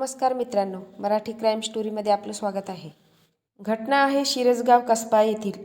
नमस्कार मित्रांनो मराठी क्राईम स्टोरीमध्ये आपलं स्वागत आहे. घटना आहे शिरसगाव कसबा येथील.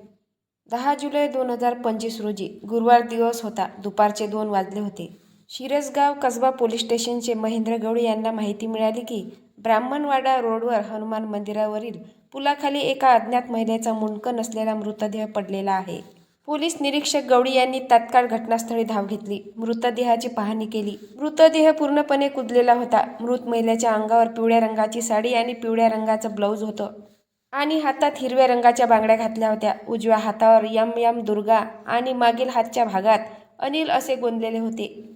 दहा जुलै दोन हजार पंचवीस रोजी गुरुवार दिवस होता दुपारचे दोन वाजले होते. शिरसगाव कसबा पोलीस स्टेशनचे महेंद्र गवळी यांना माहिती मिळाली की ब्राह्मणवाडा रोडवर हनुमान मंदिरावरील पुलाखाली एका अज्ञात महिलेचा मुंडकं नसलेला मृतदेह पडलेला आहे. पोलीस निरीक्षक गवळी यांनी तात्काळ घटनास्थळी धाव घेतली. मृतदेहाची पाहणी केली. मृतदेह पूर्णपणे कुदलेला होता. मृत महिलेच्या अंगावर पिवळ्या रंगाची साडी आणि पिवळ्या रंगाचं ब्लाऊज होतं. आणि हातात हिरव्या रंगाच्या बांगड्या घातल्या होत्या. उजव्या हातावर यम यम दुर्गा आणि मागील हातच्या भागात अनिल असे गोंदलेले होते.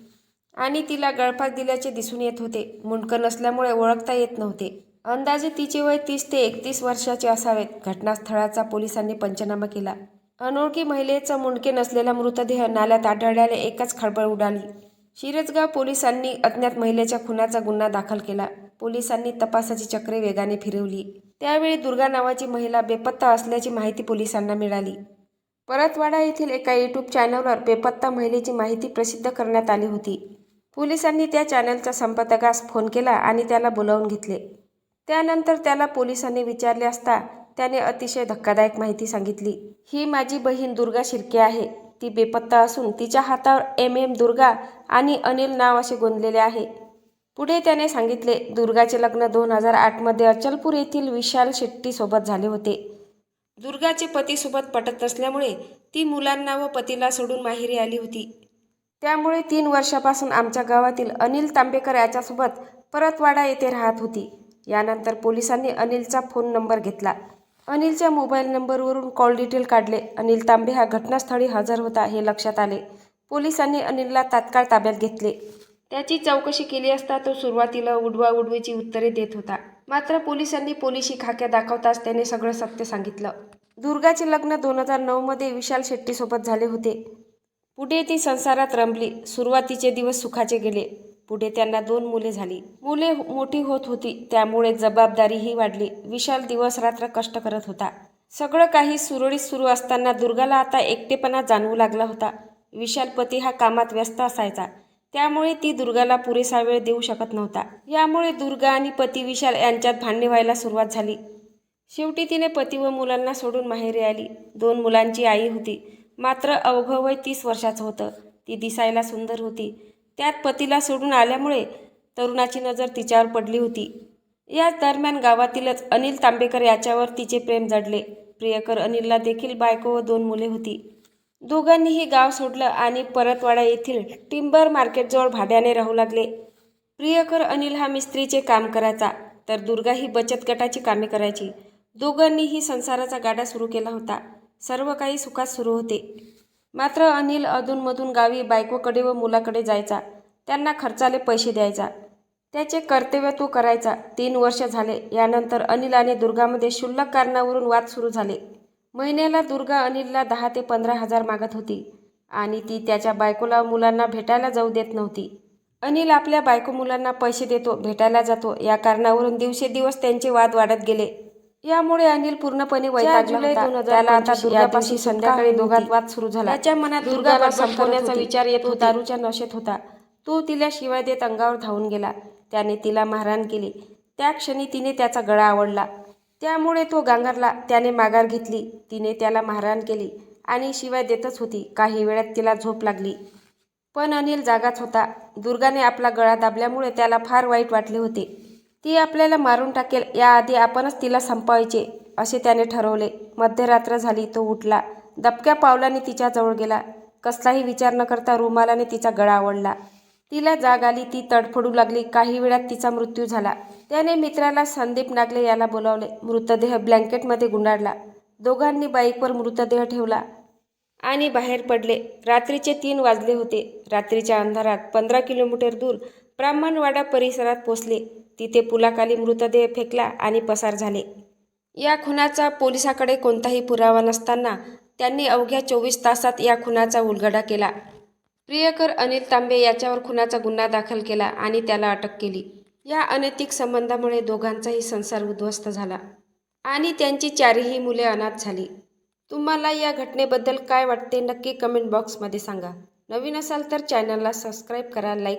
आणि तिला गळफास दिल्याचे दिसून येत होते. मुंडकं नसल्यामुळे ओळखता येत नव्हते. अंदाजे तिचे वय तीस ते एकतीस वर्षाचे असावेत. घटनास्थळाचा पोलिसांनी पंचनामा केला. अनोळखी महिलेचा मुंडके नसलेला मृतदेह नाल्यात आढळल्याने एकच खळबळ उडाली. शिरजगाव पोलिसांनी अज्ञात महिलेच्या खुनाचा गुन्हा दाखल केला. पोलिसांनी तपासाची चक्रे वेगाने फिरवली. त्यावेळी दुर्गा नावाची महिला बेपत्ता असल्याची माहिती पोलिसांना मिळाली. परतवाडा येथील एका यूट्यूब चॅनलवर बेपत्ता महिलेची माहिती प्रसिद्ध करण्यात आली होती. पोलिसांनी त्या चॅनलच्या संपादकास फोन केला आणि त्याला बोलावून घेतले. त्यानंतर त्याला पोलिसांनी विचारले असता त्याने अतिशय धक्कादायक माहिती सांगितली. ही माझी बहीण दुर्गा शिर्के आहे. ती बेपत्ता असून तिच्या हातावर एम एम दुर्गा आणि अनिल नाव असे गोंदलेले आहे. पुढे त्याने सांगितले दुर्गाचे लग्न दोन हजार आठमध्ये अचलपूर येथील विशाल शेट्टीसोबत झाले होते. दुर्गाचे पतीसोबत पटत नसल्यामुळे ती मुलांना व पतीला सोडून माहेरी आली होती. त्यामुळे तीन वर्षापासून आमच्या गावातील अनिल तांबेकर याच्यासोबत परतवाडा येथे राहत होती. यानंतर पोलिसांनी अनिलचा फोन नंबर घेतला. अनिलच्या मोबाईल नंबरवरून कॉल डिटेल काढले. अनिल तांबे हा घटनास्थळी हजर होता हे लक्षात आले. पोलिसांनी अनिलला तात्काळ ताब्यात घेतले. त्याची चौकशी केली असता तो सुरुवातीला उडवा उडवीची उत्तरे देत होता. मात्र पोलिसांनी पोलिशी खाक्या दाखवताच त्याने सगळं सत्य सांगितलं. दुर्गाचे लग्न दोन हजार नऊमध्ये विशाल शेट्टीसोबत झाले होते. पुढे ती संसारात रमली. सुरुवातीचे दिवस सुखाचे गेले. पुढे त्यांना दोन मुले झाली. मुले मोठी होत होती त्यामुळे जबाबदारीही वाढली. विशाल दिवस रात्र कष्ट करत होता. सगळं काही सुरळीत सुरू असताना दुर्गाला आता एकटेपणा जाणवू लागला होता. विशाल पती हा कामात व्यस्त असायचा. त्यामुळे ती दुर्गाला पुरेसा वेळ देऊ शकत नव्हता. यामुळे दुर्गा आणि पती विशाल यांच्यात भांडणे व्हायला सुरुवात झाली. शेवटी तिने पती व मुलांना सोडून माहेरी आली. दोन मुलांची आई होती. मात्र अवघं वय तीस वर्षाचं होतं. ती दिसायला सुंदर होती. त्यात पतीला सोडून आल्यामुळे तरुणाची नजर तिच्यावर पडली होती. याच दरम्यान गावातीलच अनिल तांबेकर याच्यावर तिचे प्रेम जडले. प्रियकर अनिलला देखील बायको व दोन मुले होती. दोघांनीही गाव सोडलं आणि परतवाडा येथील टिंबर मार्केटजवळ भाड्याने राहू लागले. प्रियकर अनिल हा मिस्त्रीचे काम करायचा तर दुर्गा ही बचत गटाची कामे करायची. दोघांनीही संसाराचा गाडा सुरू केला होता. सर्व काही सुखात सुरू होते. मात्र अनिल अधूनमधून गावी बायकोकडे व मुलाकडे जायचा. त्यांना खर्चाले पैसे द्यायचा. त्याचे कर्तव्य तो करायचा. तीन वर्ष झाले. यानंतर अनिल आणि दुर्गामध्ये क्षुल्लक कारणावरून वाद सुरू झाले. महिन्याला दुर्गा अनिलला दहा ते पंधरा हजार मागत होती आणि ती त्याच्या बायकोला मुलांना भेटायला जाऊ देत नव्हती. अनिल आपल्या बायको मुलांना पैसे देतो भेटायला जातो. या कारणावरून दिवसेदिवस त्यांचे वाद वाढत गेले. यामुळे अनिल पूर्णपणे वैतागला होता. त्याला आता दुर्गापाशी संध्याकाळी दोघात वाद सुरू झाला. त्याच्या मनात दुर्गाला संपवण्याचा विचार येत होता. दारूच्या नशेत होता. तो तिला शिवाय देत अंगावर धावून गेला. त्याने तिला मारहाण केली. त्या क्षणी तिने त्याचा गळा आवडला. त्यामुळे तो गांगरला. त्याने माघार घेतली. तिने त्याला मारहाण केली आणि शिवाय देतच होती. काही वेळात तिला झोप लागली. पण अनिल जागाच होता. दुर्गाने आपला गळा दाबल्यामुळे त्याला फार वाईट वाटले होते. ती आपल्याला मारून टाकेल याआधी आपणच तिला संपवायचे असे त्याने ठरवले. मध्यरात्र झाली तो उठला. दबक्या पावलाने तिच्याजवळ गेला. कसलाही विचार न करता रुमालाने तिचा गळा आवडला. तिला जाग आली ती तडफडू लागली. काही वेळात तिचा मृत्यू झाला. त्याने मित्राला संदीप नागले याला बोलावले. मृतदेह ब्लँकेटमध्ये गुंडाळला. दोघांनी बाईकवर मृतदेह ठेवला आणि बाहेर पडले. रात्रीचे तीन वाजले होते. रात्रीच्या अंधारात पंधरा किलोमीटर दूर ब्राह्मणवाडा परिसरात पोचले. तिथे पुलाखाली मृतदेह फेकला आणि पसार झाले. या खुनाचा पोलिसाकडे कोणताही पुरावा नसताना त्यांनी अवघ्या चोवीस तासात या खुनाचा उलगडा केला. प्रियकर अनिल तांबे याच्यावर खुनाचा गुन्हा दाखल केला आणि त्याला अटक केली. या अनैतिक संबंधामुळे दोघांचाही संसार उद्ध्वस्त झाला आणि त्यांची चारही मुले अनाथ झाली. तुम्हाला या घटनेबद्दल काय वाटते नक्की कमेंट बॉक्समध्ये सांगा. नवीन असाल तर चॅनलला सबस्क्राईब करा लाईक